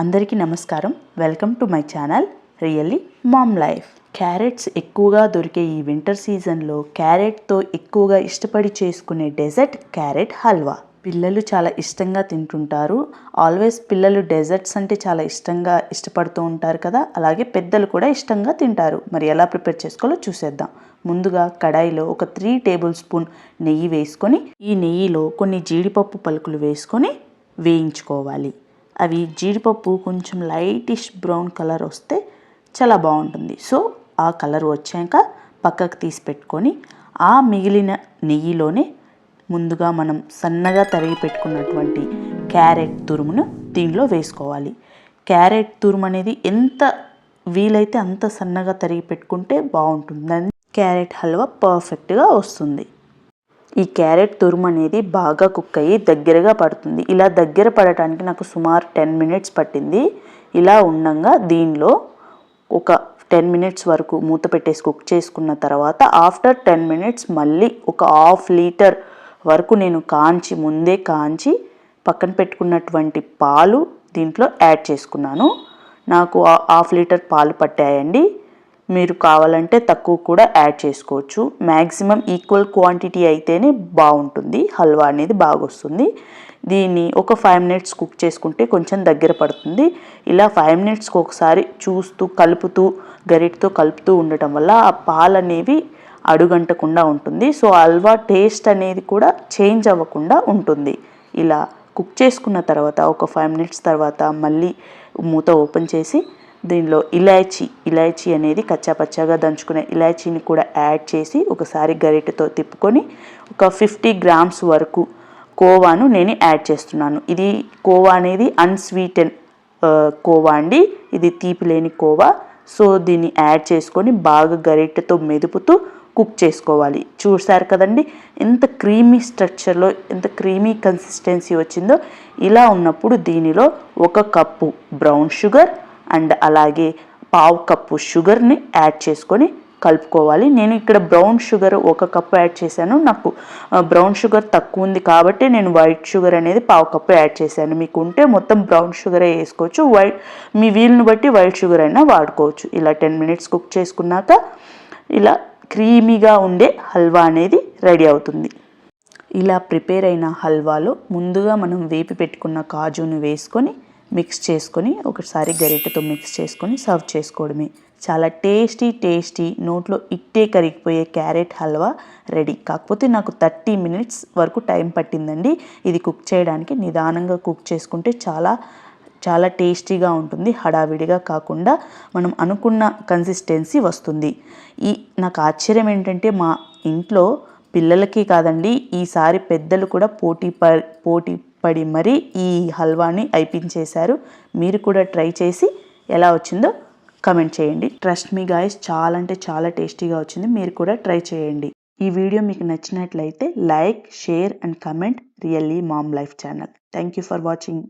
అందరికీ నమస్కారం. Welcome to my channel really mom life. Carrots ఎక్కువగా దొరికే ఈ వింటర్ సీజన్లో క్యారెట్తో ఎక్కువగా ఇష్టపడి చేసుకునే డెజర్ట్ క్యారెట్ హల్వా. పిల్లలు చాలా ఇష్టంగా తింటుంటారు. ఆల్వేస్ పిల్లలు డెజర్ట్స్ అంటే చాలా ఇష్టంగా ఇష్టపడుతూ ఉంటారు కదా. అలాగే పెద్దలు కూడా ఇష్టంగా తింటారు. మరి ఎలా ప్రిపేర్ చేసుకోవాలో చూసేద్దాం. ముందుగా కడాయిలో ఒక త్రీ టేబుల్ స్పూన్ నెయ్యి వేసుకొని ఈ నెయ్యిలో కొన్ని జీడిపప్పు పలుకులు వేసుకొని వేయించుకోవాలి. అవి జీడిపప్పు కొంచెం లైటిష్ బ్రౌన్ కలర్ వస్తే చాలా బాగుంటుంది. సో ఆ కలర్ వచ్చాక పక్కకు తీసి పెట్టుకొని ఆ మిగిలిన నెయ్యిలోనే ముందుగా మనం సన్నగా తరిగి పెట్టుకున్నటువంటి క్యారెట్ తురుమును దీనిలో వేసుకోవాలి. క్యారెట్ తురుము అనేది ఎంత వీలైతే అంత సన్నగా తరిగి పెట్టుకుంటే బాగుంటుంది. క్యారెట్ హల్వా పర్ఫెక్ట్గా వస్తుంది. ఈ క్యారెట్ తురుము అనేది బాగా కుక్ అయ్యి దగ్గరగా పడుతుంది. ఇలా దగ్గర పడటానికి నాకు సుమారు టెన్ మినిట్స్ పట్టింది. ఇలా ఉండగా దీనిలో ఒక టెన్ మినిట్స్ వరకు మూత పెట్టేసి కుక్ చేసుకున్న తర్వాత ఆఫ్టర్ టెన్ మినిట్స్ మళ్ళీ ఒక హాఫ్ లీటర్ వరకు నేను కాంచి ముందే కాంచి పక్కన పెట్టుకున్నటువంటి పాలు దీంట్లో యాడ్ చేసుకున్నాను. నాకు హాఫ్ లీటర్ పాలు పట్టాయండి. మీరు కావాలంటే తక్కువ కూడా యాడ్ చేసుకోవచ్చు. మ్యాక్సిమం ఈక్వల్ క్వాంటిటీ అయితేనే బాగుంటుంది. హల్వా అనేది బాగా వస్తుంది దీన్ని ఒక ఫైవ్ మినిట్స్ కుక్ చేసుకుంటే కొంచెం దగ్గర పడుతుంది. ఇలా ఫైవ్ మినిట్స్కి ఒకసారి చూస్తూ కలుపుతూ గరిటతో కలుపుతూ ఉండటం వల్ల ఆ పాలు అనేవి అడుగంటకుండా ఉంటుంది. సో హల్వా టేస్ట్ అనేది కూడా చేంజ్ అవ్వకుండా ఉంటుంది. ఇలా కుక్ చేసుకున్న తర్వాత ఒక ఫైవ్ మినిట్స్ తర్వాత మళ్ళీ మూత ఓపెన్ చేసి దీనిలో ఇలాచీ ఇలాచీ అనేది కచ్చాపచ్చాగా దంచుకునే ఇలాచీని కూడా యాడ్ చేసి ఒకసారి గరిటెతో తిప్పుకొని ఒక ఫిఫ్టీ గ్రామ్స్ వరకు కోవాను నేను యాడ్ చేస్తున్నాను. ఇది కోవా అనేది అన్స్వీటెన్ కోవా అండి. ఇది తీపి లేని కోవా. సో దీన్ని యాడ్ చేసుకొని బాగా గరిటెతో మెదుపుతూ కుక్ చేసుకోవాలి. చూసారు కదండి ఎంత క్రీమీ స్ట్రక్చర్లో ఎంత క్రీమీ కన్సిస్టెన్సీ వచ్చిందో ఇలా ఉన్నప్పుడు దీనిలో ఒక కప్పు బ్రౌన్ షుగర్ అండ్ అలాగే పావు కప్పు షుగర్ని యాడ్ చేసుకొని కలుపుకోవాలి. నేను ఇక్కడ బ్రౌన్ షుగర్ ఒక కప్పు యాడ్ చేశాను. నాకు బ్రౌన్ షుగర్ తక్కువ ఉంది కాబట్టి నేను వైట్ షుగర్ అనేది పావు కప్పు యాడ్ చేశాను. మీకు ఉంటే మొత్తం బ్రౌన్ షుగరే వేసుకోవచ్చు. వైట్ మీ వీలుని బట్టి వైట్ షుగర్ అయినా వాడుకోవచ్చు. ఇలా టెన్ మినిట్స్ కుక్ చేసుకున్నాక ఇలా క్రీమీగా ఉండే హల్వా అనేది రెడీ అవుతుంది. ఇలా ప్రిపేర్ అయిన హల్వాలో ముందుగా మనం వేపి పెట్టుకున్న కాజును వేసుకొని మిక్స్ చేసుకొని ఒకసారి గరిటెతో మిక్స్ చేసుకొని సర్వ్ చేసుకోవడమే. చాలా టేస్టీ టేస్టీ నోట్లో ఇట్టే కరిగిపోయే క్యారెట్ హల్వా రెడీ. కాకపోతే నాకు థర్టీ మినిట్స్ వరకు టైం పట్టిందండి. ఇది కుక్ చేయడానికి నిదానంగా కుక్ చేసుకుంటే చాలా చాలా టేస్టీగా ఉంటుంది. హడావిడిగా కాకుండా మనం అనుకున్న కన్సిస్టెన్సీ వస్తుంది. ఈ నాకు ఆశ్చర్యం ఏంటంటే మా ఇంట్లో పిల్లలకి కాదండి ఈసారి పెద్దలు కూడా పోటీ ప పోటీ పడి మరీ ఈ హల్వాని అయిపించేశారు. మీరు కూడా ట్రై చేసి ఎలా వచ్చిందో కమెంట్ చేయండి. ట్రస్ట్ మీ గాయస్ చాలా అంటే చాలా టేస్టీగా వచ్చింది. మీరు కూడా ట్రై చేయండి. ఈ వీడియో మీకు నచ్చినట్లయితే like share and comment. Really mom life channel. Thank you for watching